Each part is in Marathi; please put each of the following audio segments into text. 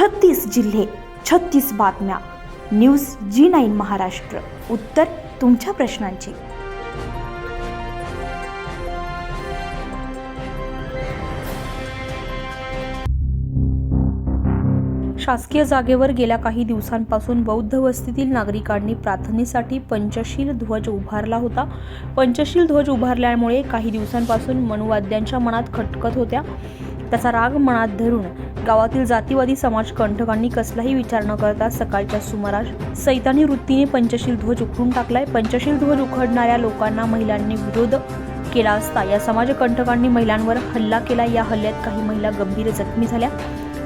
छत्तीस जिल्हे छत्तीस बातम्या. News G nine Maharashtra. उत्तर तुमच्या प्रश्नांची. शासकीय जागेवर गेल्या काही दिवसांपासून बौद्ध वस्तीतील नागरिकांनी प्रार्थनेसाठी पंचशील ध्वज उभारला होता. पंचशील ध्वज उभारल्यामुळे काही दिवसांपासून मनुवाद्यांच्या मनात खटकत होत्या. त्याचा राग मनात धरून गावातील जातीवादी समाज कंठकांनी कसलाही विचार न करता सकाळच्या सुमारास सैतानी वृत्तीने पंचशील ध्वज उखडून टाकलाय. पंचशील ध्वज उखडणाऱ्या लोकांना महिलांनी विरोध केला असता या समाजकंठकांनी महिलांवर हल्ला केला. या हल्ल्यात काही महिला गंभीर जखमी झाल्या.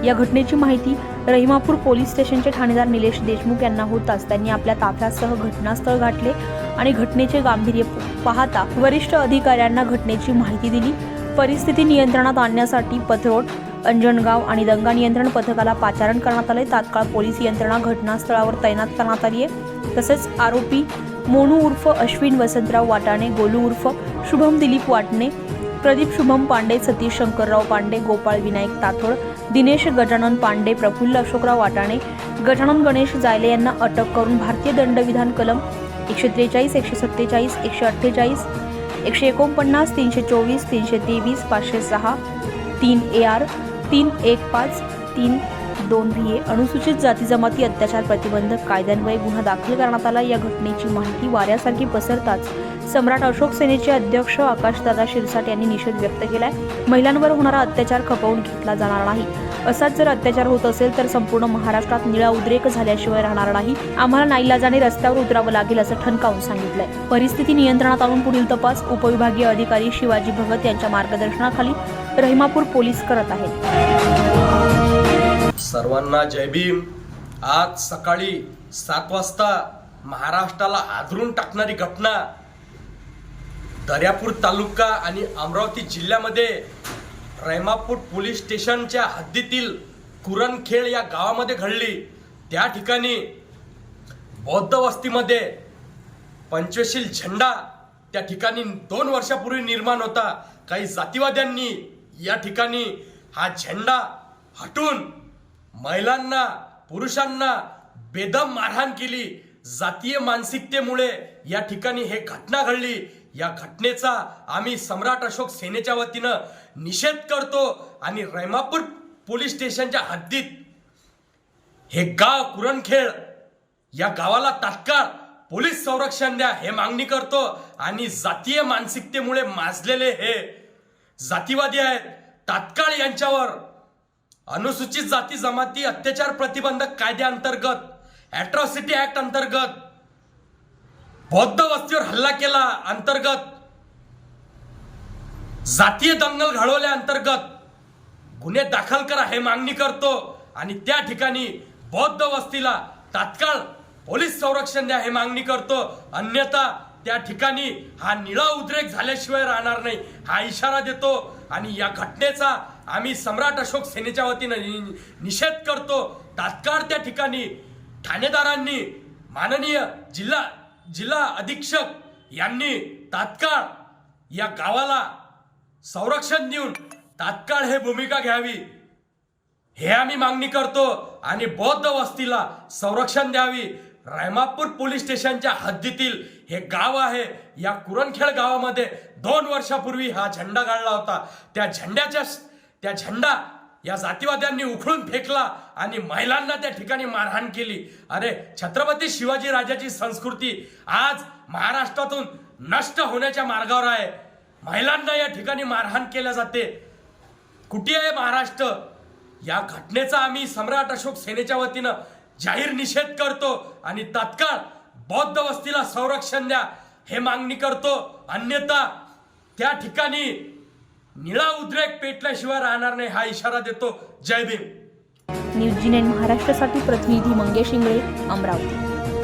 या घटनेची माहिती रहिमापूर पोलीस स्टेशनचे ठाणेदार निलेश देशमुख यांना होताच त्यांनी आपल्या ताफ्यासह घटनास्थळ गाठले आणि घटनेचे गांभीर्य पाहता वरिष्ठ अधिकाऱ्यांना घटनेची माहिती दिली. परिस्थिती नियंत्रणात आणण्यासाठी पथरोट अंजनगाव आणि दंगा नियंत्रण पथकाला पाचारण करण्यात आले तात्काळ पोलीस यंत्रणा घटनास्थळावर तैनात करण्यात आली आहे. तसेच आरोपी मोनू उर्फ अश्विन वसंतराव वाटाणे गोलू उर्फ शुभम दिलीप वाटणे प्रदीप शुभम पांडे सतीश शंकरराव पांडे गोपाळ विनायक ताथोड दिनेश गजानन पांडे प्रफुल्ल अशोकराव वाटाणे गजानन गणेश जायले यांना अटक करून भारतीय दंडविधान कलम एकशे त्रेचाळीस एकशे सत्तेचाळीस एकशे अठ्ठेचाळीस एकशे एकोणपन्नास तीनशे चोवीस तीनशे तेवीस पाचशे सहा तीन ए आर तीन एक पाच तीन दोन बी ए. अनुसूचित जाती जमाती अत्याचार प्रतिबंधक कायद्यान्वये गुन्हा दाखल करण्यात आला. या घटनेची माहिती वाऱ्यासारखी पसरताच सम्राट अशोक सेनेचे अध्यक्ष आकाशदादा शिरसाट यांनी निषेध व्यक्त केलाय. महिलांवर होणारा अत्याचार खपवून घेतला जाणार नाही. असाच जर अत्याचार होत असेल तर संपूर्ण महाराष्ट्रात निळा उद्रेक झाल्याशिवाय राहणार नाही. आम्हाला नाईलाजाने रस्त्यावर उतरावं लागेल असं ठणकावून सांगितलंय. परिस्थिती नियंत्रणात आणून पुढील तपास उपविभागीय अधिकारी शिवाजी भगत यांच्या मार्गदर्शनाखाली रहिमापूर पोलीस करत आहेत. सर्वांना जय भीम. आज सकाळी सात वाजता महाराष्ट्राला आदरून टाकणारी घटना दर्यापूर तालुका आणि अमरावती जिल्ह्यामध्ये रहिमापूर पोलीस स्टेशनच्या हद्दीतील कुरणखेळ या गावामध्ये घडली. त्या ठिकाणी बौद्ध वस्तीमध्ये पंचशील झेंडा त्या ठिकाणी दोन वर्षापूर्वी निर्माण होता. काही जातीवाद्यांनी या ठिकाणी हा झेंडा हटून महिलांना पुरुषांना बेदम मारहाण केली. जातीय मानसिकतेमुळे या ठिकाणी हे घटना घडली. या घटनेचा आम्ही सम्राट अशोक सेनेच्या वतीनं निषेध करतो आणि रैमापूर पोलीस स्टेशनच्या हद्दीत हे गाव कुरणखेळ या गावाला तात्काळ पोलीस संरक्षण द्या हे मागणी करतो आणि जातीय मानसिकतेमुळे माजलेले हे जातीवादी आहेत. तात्काळ यांच्यावर अनुसूचित जाती जमाती अत्याचार प्रतिबंधक कायद्याअंतर्गत अॅट्रॉसिटी ऍक्ट अंतर्गत बौद्ध वस्तीवर हल्ला केला अंतर्गत जातीय दंगल घडवल्या अंतर्गत गुन्हे दाखल करा हे मागणी करतो आणि त्या ठिकाणी बौद्ध वस्तीला तात्काळ पोलीस संरक्षण द्या हे मागणी करतो. अन्यथा त्या ठिकाणी हा निळा उद्रेक झाल्याशिवाय राहणार नाही. हा इशारा देतो आणि या घटनेचा आम्ही सम्राट अशोक सेनेच्या वतीनं निषेध करतो. तात्काळ त्या ठिकाणी ठाणेदारांनी माननीय जिल्हा जिल्हा अधीक्षक यांनी तात्काळ या गावाला संरक्षण देऊन तात्काळ हे भूमिका घ्यावी. हे आम्ही मागणी करतो आणि बौद्ध वस्तीला संरक्षण द्यावी. रायमापूर पोलीस स्टेशनच्या हद्दीतील हे गाव आहे. या कुरणखेळ गावामध्ये दोन वर्षापूर्वी हा झेंडा गाळला होता. त्या झेंड्याच्या त्या झेंडा या जातीवाद्यांनी उखळून फेकला आणि महिलांना त्या ठिकाणी मारहाण केली. अरे छत्रपती शिवाजी राजाची संस्कृती आज महाराष्ट्रातून नष्ट होण्याच्या मार्गावर आहे. महिलांना या ठिकाणी मारहाण केल्या जाते. कुठे आहे महाराष्ट्र? या घटनेचा आम्ही सम्राट अशोक सेनेच्या वतीनं जाहीर निषेध करतो आणि तात्काळ बौद्ध वस्तीला संरक्षण द्या हे मागणी करतो. अन्यथा त्या ठिकाणी निळा उद्रेक पेटल्याशिवाय राहणार नाही हा इशारा देतो. जय भीम. न्यूज जी महाराष्ट्रासाठी प्रतिनिधी मंगेश इंगळे अमरावती.